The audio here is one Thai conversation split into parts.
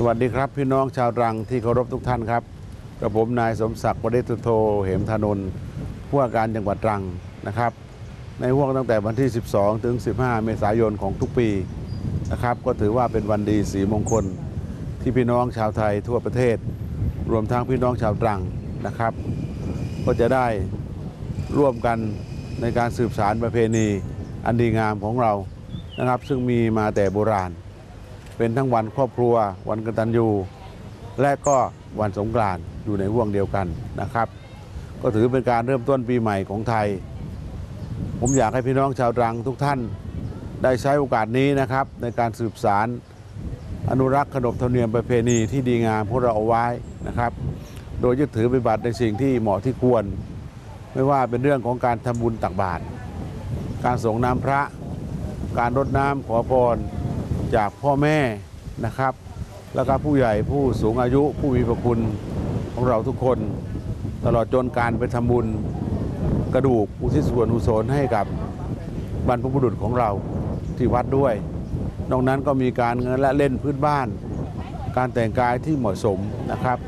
สวัสดีครับพี่น้องชาวรังที่เคารพทุกท่านครับกระผมนายสมศักดิ์ปริตุโทเหมธนนท์ผู้ว่าการจังหวัดตรังนะครับ ในห่วงตั้งแต่วันที่ 12 ถึง 15 เมษายนของทุกปีนะครับ ก็ถือว่าเป็นวันดีสีมงคล ที่พี่น้องชาวไทยทั่วประเทศ รวมทั้งพี่น้องชาวตรังนะครับ ก็จะได้ร่วมกันในการสืบสารประเพณีอันดีงามของเรานะครับ ซึ่งมีมาแต่โบราณ เป็นทั้งวันครอบครัว วันกตัญญูและก็วันสงกรานต์อยู่ในห่วงเดียวกันนะครับ ก็ถือเป็นการเริ่มต้นปีใหม่ของไทย ผมอยากให้พี่น้องชาวตรังทุกท่านได้ใช้โอกาสนี้นะครับ ในการสืบสารอนุรักษ์ขนบธรรมเนียมประเพณีที่ดีงามพวกเราเอาไว้นะครับ โดยยึดถือปฏิบัติในสิ่งที่เหมาะที่ควร ไม่ว่าเป็นเรื่องของการทำบุญตักบาตรการส่งน้ำพระ การรดน้ำขอพร จากพ่อแม่นะครับ แล้วก็ผู้ใหญ่ผู้สูงอายุผู้มีพระคุณของเราทุกคน ตลอดจนการไปทำบุญกระดูกอุทิศส่วนอุศลให้กับบรรพบุรุษของเราที่วัดด้วย นอกนั้นก็มีการเงินและเล่นพื้นบ้าน การแต่งกายที่เหมาะสมนะครับ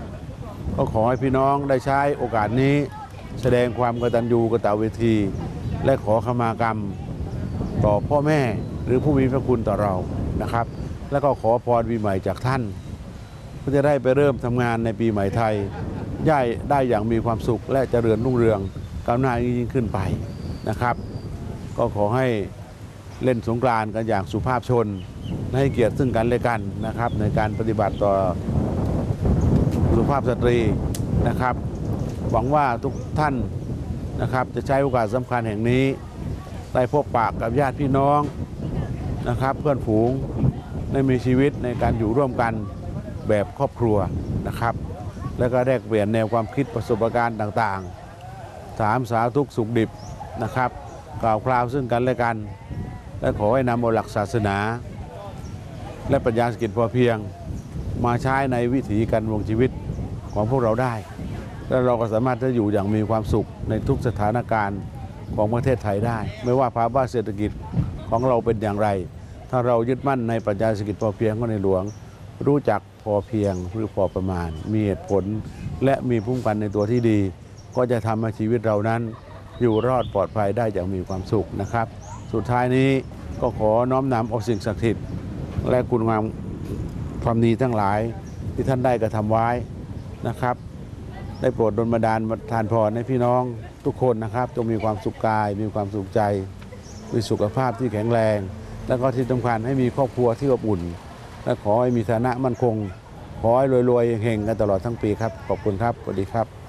ก็ขอให้พี่น้องได้ใช้โอกาสนี้ แสดงความกตัญญูกตเวที และขอขมากรรม ต่อพ่อแม่หรือผู้มีพระคุณต่อเรา นะครับ แล้วก็ขอพรปีใหม่จากท่านเพื่อจะได้ไปเริ่มทำงานในปีใหม่ไทยย่ายได้อย่างมีความสุขและเจริญรุ่งเรืองก้าวหน้ายิ่งขึ้นไปนะครับ ก็ขอให้เล่นสงกรานต์กันอย่างสุภาพชนให้เกียรติซึ่งกันและกันนะครับ ในการปฏิบัติต่อสุภาพสตรีนะครับ หวังว่าทุกท่านนะครับจะใช้โอกาสสำคัญแห่งนี้ ได้พบปะกับญาติพี่น้อง นะครับ เพื่อนฝูงได้มีชีวิตในการอยู่ร่วมกันแบบครอบครัวนะครับ แล้วก็แลกเปลี่ยนแนวความคิดประสบการณ์ต่างๆ ถามสาทุกสุขดิบนะครับ กล่าวคราวซึ่งกันและกัน และขอให้นำเอาหลักศาสนา และปัญญาเศรษฐกิจพอเพียง มาใช้ในวิถีการดำรงชีวิตของพวกเราได้ แล้วเราก็สามารถจะอยู่อย่างมีความสุขในทุกสถานการณ์ของประเทศไทยได้ ไม่ว่าภาวะเศรษฐกิจ ของเราเป็นอย่างไร ถ้าเรายึดมั่นในปรัชญาเศรษฐกิจพอเพียงของในหลวง รู้จักพอเพียงหรือพอประมาณ มีเหตุผลและมีภูมิกันในตัวที่ดี ก็จะทำให้ชีวิตเรานั้น อยู่รอดปลอดภัยได้อย่างมีความสุขนะครับ สุดท้ายนี้ก็ขอน้อมนำเอาสิ่งศักดิ์สิทธิ์และคุณงามความดีทั้งหลายที่ท่านได้กระทำไว้นะครับ ได้โปรดดลบันดาลทานพรให้พี่น้องทุกคนนะครับจงมีความสุขกายมีความสุขใจ มีสุขภาพที่แข็งแรง แล้วก็ที่สำคัญให้มีครอบครัวที่อบอุ่น และขอให้มีฐานะมั่นคง ขอให้รวยๆเฮงๆกันตลอดทั้งปีครับ ขอบคุณครับสวัสดีครับ